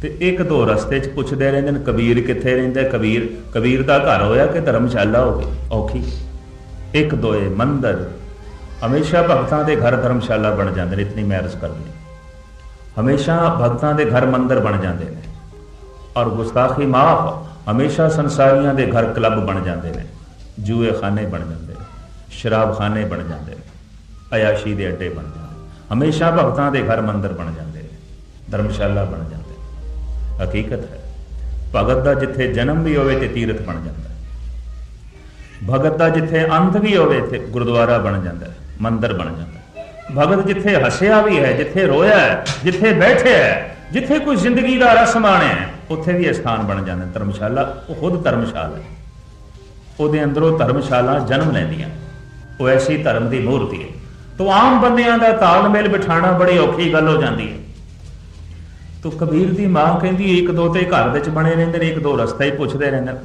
ਤੇ ਇੱਕ ਦੋ ਰਸਤੇ 'ਚ ਪੁੱਛਦੇ ਰਹਿੰਦੇ ਨੇ, ਕਬੀਰ ਕਿੱਥੇ ਰਹਿੰਦਾ ਕਬੀਰ ਕਬੀਰ ਦਾ ਘਰ ਹੋਇਆ ਕਿ ਧਰਮਸ਼ਾਲਾ ਹੋ ਗਈ? ਔਖੀ। ਇੱਕ ਦੋਏ ਮੰਦਰ ਹਮੇਸ਼ਾ ਭਗਤਾਂ ਦੇ ਘਰ ਧਰਮਸ਼ਾਲਾ ਬਣ ਜਾਂਦੇ ਨੇ, ਇਤਨੀ ਮੈਰਜ ਕਰਨੀ ਹਮੇਸ਼ਾ ਭਗਤਾਂ ਦੇ ਘਰ ਮੰਦਰ ਬਣ ਜਾਂਦੇ ਨੇ। ਔਰ ਗੁਸਤਾਖੀ ਮਾਫ ਹਮੇਸ਼ਾ ਸੰਸਾਰੀਆਂ ਦੇ ਘਰ ਕਲੱਬ ਬਣ ਜਾਂਦੇ ਨੇ। ਜੂਏ ਖਾਨੇ ਬਣ ਜਾਂਦੇ ਨੇ ਸ਼ਰਾਬ ਖਾਨੇ ਬਣ ਜਾਂਦੇ ਨੇ, ਅਯਾਸ਼ੀ ਦੇ ਅੱਡੇ ਬਣ ਜਾਂਦੇ ਨੇ। ਹਮੇਸ਼ਾ ਭਗਤਾਂ ਦੇ ਘਰ ਮੰਦਰ ਬਣ ਜਾਂਦੇ ਨੇ, ਧਰਮਸ਼ਾਲਾ ਬਣ ਜਾਂਦੇ ਨੇ। ਹਕੀਕਤ ਹੈ, ਭਗਤ ਦਾ ਜਿੱਥੇ ਜਨਮ ਵੀ ਹੋਵੇ ਤੇ ਤੀਰਥ ਬਣ ਜਾਂਦਾ ਭਗਤ ਦਾ ਜਿੱਥੇ ਅੰਤ ਵੀ ਹੋਵੇ ਤੇ ਗੁਰਦੁਆਰਾ ਬਣ ਜਾਂਦਾ ਹੈ। ਮੰਦਰ ਬਣ ਜਾਂਦਾ। ਭਗਤ ਜਿੱਥੇ ਹੱਸਿਆ ਵੀ ਹੈ, ਜਿੱਥੇ ਰੋਇਆ ਹੈ, ਜਿੱਥੇ ਬੈਠਿਆ ਹੈ, ਜਿੱਥੇ ਕੋਈ ਜ਼ਿੰਦਗੀ ਦਾ ਰਸ ਮਾਣਿਆ ਹੈ, ਉੱਥੇ ਵੀ ਇਹ ਸਥਾਨ ਬਣ ਜਾਂਦਾ। ਧਰਮਸ਼ਾਲਾ, ਉਹ ਖੁਦ ਧਰਮਸ਼ਾਲਾ ਹੈ। ਉਹਦੇ ਅੰਦਰੋਂ ਧਰਮਸ਼ਾਲਾ ਜਨਮ ਲੈਂਦੀਆਂ। ਉਹ ਐਸੀ ਧਰਮ ਦੀ ਮੂਰਤੀ ਹੈ। ਤੋ ਆਮ ਬੰਦਿਆਂ ਦਾ ਤਾਲਮੇਲ ਬਿਠਾਣਾ ਬੜੀ ਔਖੀ ਗੱਲ ਹੋ ਜਾਂਦੀ ਹੈ। ਤੋ ਕਬੀਰ ਦੀ ਮਾਂ ਕਹਿੰਦੀ ਇੱਕ ਦੋ ਤੇ ਘਰ ਵਿੱਚ ਬਣੇ ਰਹਿੰਦੇ ਨੇ, ਇੱਕ ਦੋ ਰਸਤਾ ਹੀ ਪੁੱਛਦੇ ਰਹਿੰਦੇ ਨੇ।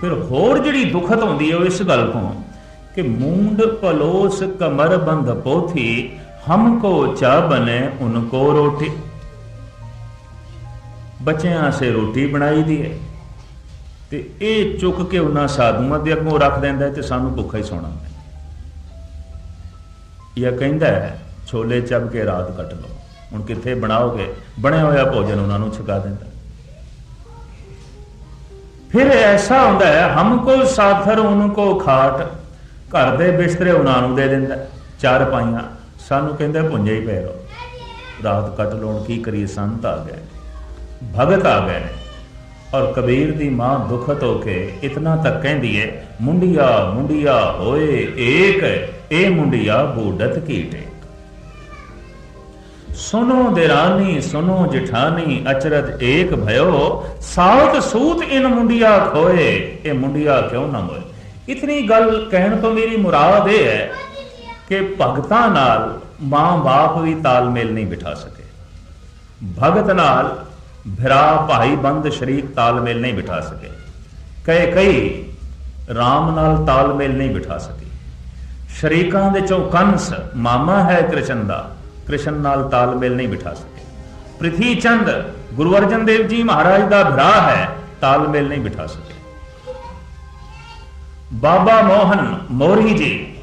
ਫਿਰ ਹੋਰ ਜਿਹੜੀ ਦੁਖਤ ਹੁੰਦੀ ਹੈ, ਉਹ ਇਸ ਗੱਲ ਤੋਂ ਕਿ ਮੂੰਡ ਪਲੋਸ ਕਮਰ ਬੰਧ ਪੋਥੀ ਹਮਕੋ ਚਾ ਬਨੇ ਉਨਕੋ ਰੋਟੀ। ਬੱਚਿਆਂ ਸੇ ਰੋਟੀ ਬਣਾਈ ਦੀ ਹੈ। ਤੇ ਇਹ ਚੁੱਕ ਕੇ ਉਹਨਾਂ ਸਾਧੂਆਂ ਦੇ ਅੱਗੋਂ ਰੱਖ ਦਿੰਦਾ ਤੇ ਸਾਨੂੰ ਭੁੱਖਾ ਹੀ ਸੌਣਾ ਇਹ ਕਹਿੰਦਾ ਹੈ, ਛੋਲੇ ਚੱਬ ਕੇ ਰਾਤ ਕੱਟ ਲਓ। ਹੁਣ ਕਿੱਥੇ ਬਣਾਓਗੇ? ਬਣਿਆ ਹੋਇਆ ਭੋਜਨ ਉਹਨਾਂ ਨੂੰ ਛਕਾ ਦਿੰਦਾ। ਫਿਰ ਐਸਾ ਹੁੰਦਾ ਹੈ ਹਮਕੋ ਸਾਥਰ ਉਨਕੋ ਖਾਟ। ਘਰ ਦੇ ਬਿਸਤਰੇ ਉਹਨਾਂ ਨੂੰ ਦੇ ਦਿੰਦਾ ਚਾਰ ਪਾਈਆਂ। ਸਾਨੂੰ ਕਹਿੰਦਾ ਪੁੰਜੇ ਹੀ ਪੈ ਰਹੋ। ਰਾਤ ਕੱਟ ਲੋਣ ਕੀ ਕਰੀਏ? ਸੰਤ ਆ ਗਏ ਭਗਤ ਆ ਗਏ ਔਰ ਕਬੀਰ ਦੀ ਮਾਂ ਦੁਖਤ ਹੋ ਕੇ ਇਤਨਾ ਤੱਕ ਕਹਿੰਦੀ ਏ, ਮੁੰਡਿਆ ਮੁੰਡਿਆ ਹੋਏ ਏਕ ਇਹ ਮੁੰਡਿਆ ਬੂਡਤ ਕੀ ਟੇਕ? ਸੁਨੋ ਦੇਰਾਨੀ ਸੁਨੋ ਜਿਠਾਨੀ, ਅਚਰਜ ਏਕ ਭਇਓ ਸਾਤ ਸੂਤ ਇਨ ਮੁੰਡਿਆ ਖੋਏ। ਇਹ ਮੁੰਡਿਆ ਕਿਉਂ ਨਾ ਹੋਏ? ਇਤਨੀ ਗੱਲ ਕਹਿਣ ਤੋਂ ਮੇਰੀ ਮੁਰਾਦ ਇਹ ਹੈ ਕਿ ਭਗਤਾਂ ਨਾਲ ਮਾਂ-ਬਾਪ ਵੀ ਤਾਲਮੇਲ ਨਹੀਂ ਬਿਠਾ ਸਕੇ। ਭਗਤ ਨਾਲ ਭਰਾ ਭਾਈ ਬੰਦ ਸ਼ਰੀਕ ਤਾਲਮੇਲ ਨਹੀਂ ਬਿਠਾ ਸਕੇ। ਕਈ ਕਈ ਰਾਮ ਨਾਲ ਤਾਲਮੇਲ ਨਹੀਂ ਬਿਠਾ ਸਕੇ। ਸ਼ਰੀਕਾਂ ਦੇ ਚੋਂ ਕੰਸ ਮਾਮਾ ਹੈ ਕ੍ਰਿਸ਼ਨ ਦਾ, ਕ੍ਰਿਸ਼ਨ ਨਾਲ ਤਾਲਮੇਲ ਨਹੀਂ ਬਿਠਾ ਸਕੇ। ਪ੍ਰਿਥੀ ਚੰਦ ਗੁਰੂ ਅਰਜਨ ਦੇਵ ਜੀ ਮਹਾਰਾਜ ਦਾ ਭਰਾ ਹੈ, ਤਾਲਮੇਲ ਨਹੀਂ ਬਿਠਾ ਸਕੇ। ਬਾਬਾ ਮੋਹਨ ਮੋਰੀ ਜੀ,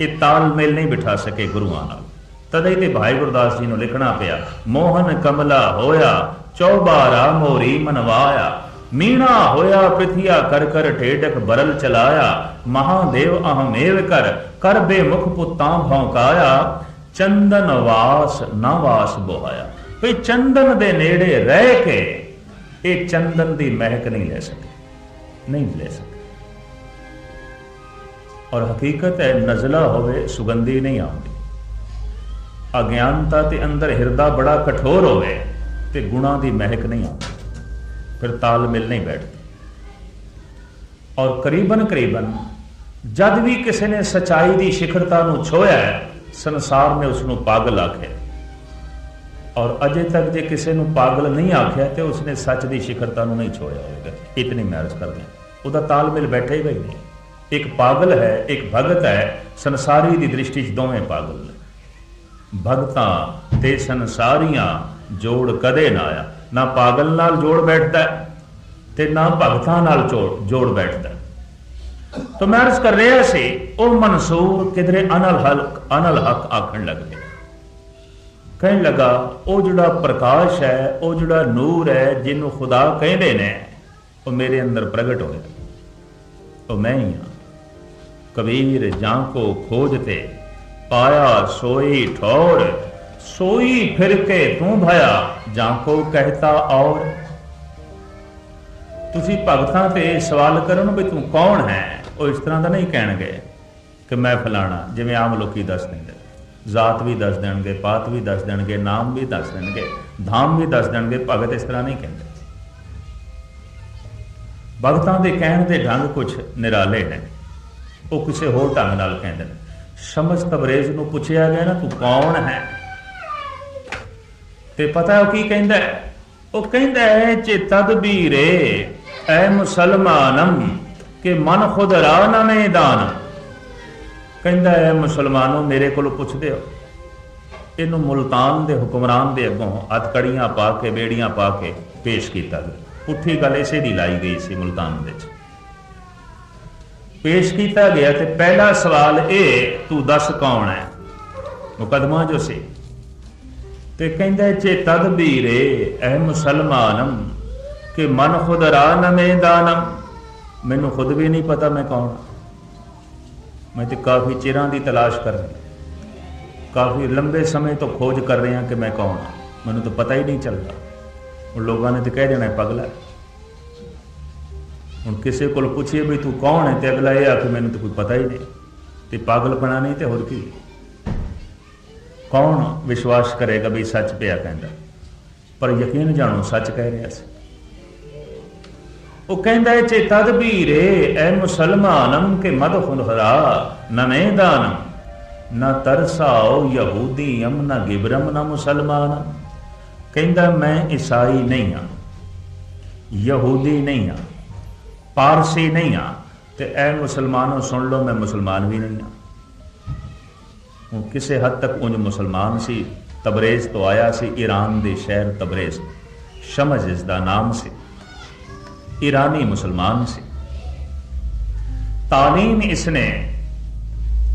ਇਹ ਤਾਲਮੇਲ ਨਹੀਂ ਬਿਠਾ ਸਕੇ ਗੁਰੂਆਂ ਨਾਲ। ਤਦੇ ਤੇ ਭਾਈ ਗੁਰਦਾਸ ਜੀ ਨੂੰ ਲਿਖਣਾ ਪਿਆ, ਮੋਹਨ ਕਮਲਾ ਹੋਇਆ ਚੌਬਾਰਾ ਮੋਰੀ ਮਨਵਾਇਆ। ਮੀਣਾ ਹੋਇਆ ਪ੍ਰਿਥਿਆ ਕਰ ਕਰ ਠੇਡਕ ਬਰਲ ਚਲਾਇਆ। ਮਹਾਦੇਵ ਅਹਮੇਵ ਕਰ ਕਰ ਬੇਮੁਖ ਪੁੱਤਾਂ ਭੌਂਕਾਇਆ। ਚੰਦਨ ਵਾਸ ਨਾ ਵਾਸ ਬੋਹਾਇਆ। ਭਈ ਚੰਦਨ ਦੇ ਨੇੜੇ ਰਹਿ ਕੇ ਇਹ ਚੰਦਨ ਦੀ ਮਹਿਕ ਨਹੀਂ ਲੈ ਸਕੇ। ਨਹੀਂ ਲੈ ਸਕੇ। ਔਰ ਹਕੀਕਤ ਹੈ, ਨਜ਼ਲਾ ਹੋਵੇ, ਸੁਗੰਧੀ ਨਹੀਂ ਆਉਂਦੀ। ਅਗਿਆਨਤਾ ਤੇ ਅੰਦਰ ਹਿਰਦਾ ਬੜਾ ਕਠੋਰ ਹੋਵੇ ਤੇ ਗੁਣਾ ਦੀ ਮਹਿਕ ਨਹੀਂ ਆਉਂਦੀ। ਫਿਰ ਤਾਲਮੇਲ ਨਹੀਂ ਬੈਠਦਾ। ਔਰ ਕਰੀਬਨ ਕਰੀਬਨ ਜਦ ਵੀ ਕਿਸੇ ਨੇ ਸਚਾਈ ਦੀ ਸ਼ਿਖਰਤਾ ਨੂੰ ਛੋਇਆ ਸੰਸਾਰ ਨੇ ਉਸ ਨੂੰ ਪਾਗਲ ਆਖਿਆ ਔਰ ਅਜੇ ਤੱਕ ਜੇ ਕਿਸੇ ਨੂੰ ਪਾਗਲ ਨਹੀਂ ਆਖਿਆ ਤੇ ਉਸਨੇ ਸੱਚ ਦੀ ਸ਼ਿਖਰਤਾ ਨੂੰ ਨਹੀਂ ਛੋਇਆ ਹੋਵੇਗਾ। ਇਤਨੀ ਮੈਰਜ ਕਰਦਾ ਉਹਦਾ ਤਾਲਮੇਲ ਬੈਠੇ ਹੀ ਬਈ ਨਹੀਂ। ਇੱਕ ਪਾਗਲ ਹੈ ਇੱਕ ਭਗਤ ਹੈ ਸੰਸਾਰੀ ਦੀ ਦ੍ਰਿਸ਼ਟੀ 'ਚ ਦੋਵੇਂ ਪਾਗਲ ਨੇ। ਭਗਤਾਂ ਤੇ ਸੰਸਾਰੀਆਂ ਜੋੜ ਕਦੇ ਨਾ ਆਇਆ। ਨਾ ਪਾਗਲ ਨਾਲ ਜੋੜ ਬੈਠਦਾ ਹੈ, ਤੇ ਨਾ ਭਗਤਾਂ ਨਾਲ ਜੋੜ ਬੈਠਦਾ ਹੈ। ਤਾਂ ਮੈਂ ਅਰਜ਼ ਕਰ ਰਿਹਾ ਸੀ ਉਹ ਮਨਸੂਰ ਕਿਧਰੇ ਅਨਲ ਹਲਕ ਅਨਲ ਹਕ ਆਖਣ ਲੱਗ ਪਿਆ। ਕਹਿਣ ਲੱਗਾ ਉਹ ਜਿਹੜਾ ਪ੍ਰਕਾਸ਼ ਹੈ ਉਹ ਜਿਹੜਾ ਨੂਰ ਹੈ ਜਿਹਨੂੰ ਖੁਦਾ ਕਹਿੰਦੇ ਨੇ ਉਹ ਮੇਰੇ ਅੰਦਰ ਪ੍ਰਗਟ ਹੋਇਆ। ਉਹ ਮੈਂ ਹੀ ਹਾਂ। ਕਬੀਰ ਜਾਂ ਕੋ ਖੋਜਤੇ ਪਾਇਆ ਸੋਈ ਠੋਰ ਸੋਈ ਫਿਰ ਕੇ ਤੂੰ ਭਇਆ, ਜਾਂ ਕੋ ਕਹਤਾ ਔਰ ਤੁਸੀਂ ਭਗਤਾਂ ਤੇ ਸਵਾਲ ਕਰਨ ਵੀ ਤੂੰ ਕੌਣ ਹੈ? ਉਹ ਇਸ ਤਰ੍ਹਾਂ ਦਾ ਨਹੀਂ ਕਹਿਣਗੇ ਕਿ ਮੈਂ ਫਲਾਣਾ, ਜਿਵੇਂ ਆਮ ਲੋਕੀ ਦੱਸ ਦਿੰਦੇ। ਜ਼ਾਤ ਵੀ ਦੱਸ ਦੇਣਗੇ, ਪਾਤ ਵੀ ਦੱਸ ਦੇਣਗੇ, ਨਾਮ ਵੀ ਦੱਸ ਦੇਣਗੇ, ਧਾਮ ਵੀ ਦੱਸ ਦੇਣਗੇ, ਭਗਤ ਇਸ ਤਰ੍ਹਾਂ ਨਹੀਂ ਕਹਿੰਦੇ। ਭਗਤਾਂ ਦੇ ਕਹਿਣ ਦੇ ਢੰਗ ਕੁਝ ਨਿਰਾਲੇ ਨੇ। ਉਹ ਕਿਸੇ ਹੋਰ ਢੰਗ ਨਾਲ ਕਹਿੰਦੇ ਨੇ। ਸ਼ਮਸ ਤਬਰੇਜ਼ ਨੂੰ ਪੁੱਛਿਆ ਗਿਆ ਨਾ, ਤੂੰ ਕੌਣ ਹੈ? ਤੇ ਪਤਾ ਉਹ ਕੀ ਕਹਿੰਦਾ ਉਹ ਕਹਿੰਦਾ ਹੈ ਚੇ ਤਦਬੀਰੇ ਐ ਮੁਸਲਮਾਨਮ ਕਿ ਮਨ ਖੁਦ ਰਾ ਨਾ ਮੈਦਾਨ ਕਹਿੰਦਾ ਹੈ, ਮੁਸਲਮਾਨੋ, ਮੇਰੇ ਕੋਲ ਪੁੱਛਦੇ ਹੋ ਇਹਨੂੰ ਮੁਲਤਾਨ ਦੇ ਹੁਕਮਰਾਨ ਦੇ ਅੱਗੋਂ ਹੱਥਕੜੀਆਂ ਪਾ ਕੇ, ਬੇੜੀਆਂ ਪਾ ਕੇ ਪੇਸ਼ ਕੀਤਾ ਗਿਆ। ਪੁੱਠੀ ਗੱਲ ਇਸੇ ਦੀ ਲਾਈ ਗਈ ਸੀ ਮੁਲਤਾਨ ਵਿੱਚ। ਪੇਸ਼ ਕੀਤਾ ਗਿਆ ਤੇ ਪਹਿਲਾ ਸਵਾਲ ਇਹ, ਤੂੰ ਦੱਸ ਕੌਣ ਹੈ? ਮੁਕਦਮਾ ਜੋ ਸੀ। ਤੇ ਕਹਿੰਦਾ ਚੇ ਤਦਬੀਰੇ, ਐ ਮੁਸਲਮਾਨਮ ਕਿ ਮਨ ਖੁਦ ਰਾ ਨ ਮੈਨੂੰ ਖੁਦ ਵੀ ਨਹੀਂ ਪਤਾ ਮੈਂ ਕੌਣ ਮੈਂ ਤੇ ਕਾਫੀ ਚਿਰਾਂ ਦੀ ਤਲਾਸ਼ ਕਰ ਰਿਹਾ ਕਾਫੀ ਲੰਬੇ ਸਮੇਂ ਤੋਂ ਖੋਜ ਕਰ ਰਿਹਾ ਕਿ ਮੈਂ ਕੌਣ ਹਾਂ। ਮੈਨੂੰ ਤਾਂ ਪਤਾ ਹੀ ਨਹੀਂ ਚੱਲਦਾ। ਉਹ ਲੋਕਾਂ ਨੇ ਤੇ ਕਹਿ ਦੇਣਾ ਹੈ, ਪਗਲਾ ਹੈ। ਹੁਣ ਕਿਸੇ ਕੋਲ ਪੁੱਛੀਏ ਵੀ ਤੂੰ ਕੌਣ ਹੈ, ਤੇ ਅਗਲਾ ਇਹ ਆ ਕਿ ਮੈਨੂੰ ਤਾਂ ਕੋਈ ਪਤਾ ਹੀ ਨਹੀਂ। ਤੇ ਪਾਗਲਪਣਾ ਨਹੀਂ ਤੇ ਹੋਰ ਕੀ? ਕੌਣ ਵਿਸ਼ਵਾਸ ਕਰੇਗਾ ਵੀ ਸੱਚ ਪਿਆ ਕਹਿੰਦਾ? ਪਰ ਯਕੀਨ ਜਾਣੋ, ਸੱਚ ਕਹਿ ਰਿਹਾ ਸੀ। ਉਹ ਕਹਿੰਦਾ ਹੈ ਚੇ ਤਦਬੀਰੇ ਐ ਮੁਸਲਮਾਨਮ ਕੇ ਮਦ ਹੁਨਹਰਾ ਨਮੇਦਾਨਮ ਨਾ ਤਰਸਾਓ ਯਹੂਦੀਮ ਨਾ ਗਿਬਰਮ ਨਾ ਮੁਸਲਮਾਨ। ਕਹਿੰਦਾ, ਮੈਂ ਈਸਾਈ ਨਹੀਂ ਹਾਂ ਯਹੂਦੀ ਨਹੀਂ ਹਾਂ ਪਾਰਸੀ ਨਹੀਂ ਹਾਂ ਤੇ ਐ ਮੁਸਲਮਾਨੋ ਸੁਣ ਲਓ, ਮੈਂ ਮੁਸਲਮਾਨ ਵੀ ਨਹੀਂ ਹਾਂ ਉਹ ਕਿਸੇ ਹੱਦ ਤੱਕ ਉਂਝ ਮੁਸਲਮਾਨ ਸੀ, ਤਬਰੇਜ਼ ਤੋਂ ਆਇਆ ਸੀ, ਈਰਾਨ ਦੇ ਸ਼ਹਿਰ ਤਬਰੇਜ਼ ਸ਼ਮਜ ਇਸ ਦਾ ਨਾਮ ਸੀ। ਈਰਾਨੀ ਮੁਸਲਮਾਨ ਸੀ। ਤਾਲੀਮ ਇਸਨੇ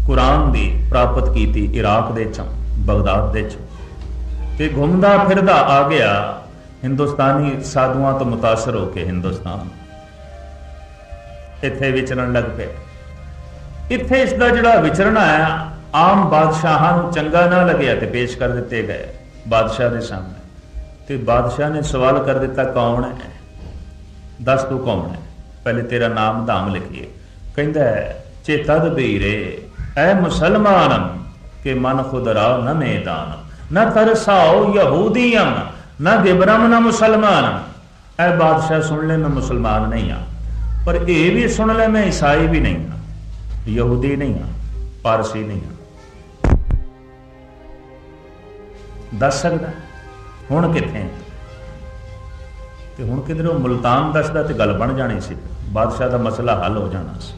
ਕੁਰਾਨ ਦੀ ਪ੍ਰਾਪਤ ਕੀਤੀ ਇਰਾਕ ਦੇ ਚੋਂ, ਬਗਦਾਦ ਦੇ ਚੋਂ। ਤੇ ਘੁੰਮਦਾ ਫਿਰਦਾ ਆ ਗਿਆ ਹਿੰਦੁਸਤਾਨੀ ਸਾਧੂਆਂ ਤੋਂ ਮੁਤਾਸਰ ਹੋ ਕੇ ਹਿੰਦੁਸਤਾਨ। ਇੱਥੇ ਵਿਚਰਨ ਲੱਗ ਪਏ। ਇੱਥੇ ਇਸ ਦਾ ਜਿਹੜਾ ਵਿਚਰਨਾ ਹੈ ਆਮ ਬਾਦਸ਼ਾਹਾਂ ਨੂੰ ਚੰਗਾ ਨਾ ਲੱਗਿਆ ਤੇ ਪੇਸ਼ ਕਰ ਦਿੱਤੇ ਗਏ ਬਾਦਸ਼ਾਹ ਦੇ ਸਾਹਮਣੇ। ਤੇ ਬਾਦਸ਼ਾਹ ਨੇ ਸਵਾਲ ਕਰ ਦਿੱਤਾ ਕੌਣ ਹੈ? ਦੱਸ ਤੂੰ ਕੌਣ ਹੈ? ਪਹਿਲੇ ਤੇਰਾ ਨਾਮ ਧਾਮ ਲਿਖੀਏ। ਕਹਿੰਦਾ ਹੈ, ਚੇ ਤਦ ਬੀਰੇ ਐ ਮੁਸਲਮਾਨ ਕਿ ਮਨ ਖੁਦ ਰਾ ਨ ਮੈਦਾਨ। ਨ ਤਰਸਾਓ ਯਹੂਦੀਮ ਨ ਗਿਬਰਮ ਨ ਮੁਸਲਮਾਨ। ਐ ਬਾਦਸ਼ਾਹ ਸੁਣ ਲੈ ਮੈਂ ਮੁਸਲਮਾਨ ਨਹੀਂ ਆ। ਪਰ ਇਹ ਵੀ ਸੁਣ ਲੈ ਮੈਂ ਈਸਾਈ ਵੀ ਨਹੀਂ ਹਾਂ, ਯਹੂਦੀ ਨਹੀਂ ਹਾਂ, ਪਾਰਸੀ ਨਹੀਂ ਹਾਂ। ਦੱਸ ਸਕਦਾ? ਹੁਣ ਕਿੱਥੇ ਹੈ? ਤੇ ਹੁਣ ਕਿਧਰੋਂ ਮੁਲਤਾਨ ਦੱਸਦਾ ਤੇ ਗੱਲ ਬਣ ਜਾਣੀ ਸੀ। ਬਾਦਸ਼ਾਹ ਦਾ ਮਸਲਾ ਹੱਲ ਹੋ ਜਾਣਾ ਸੀ।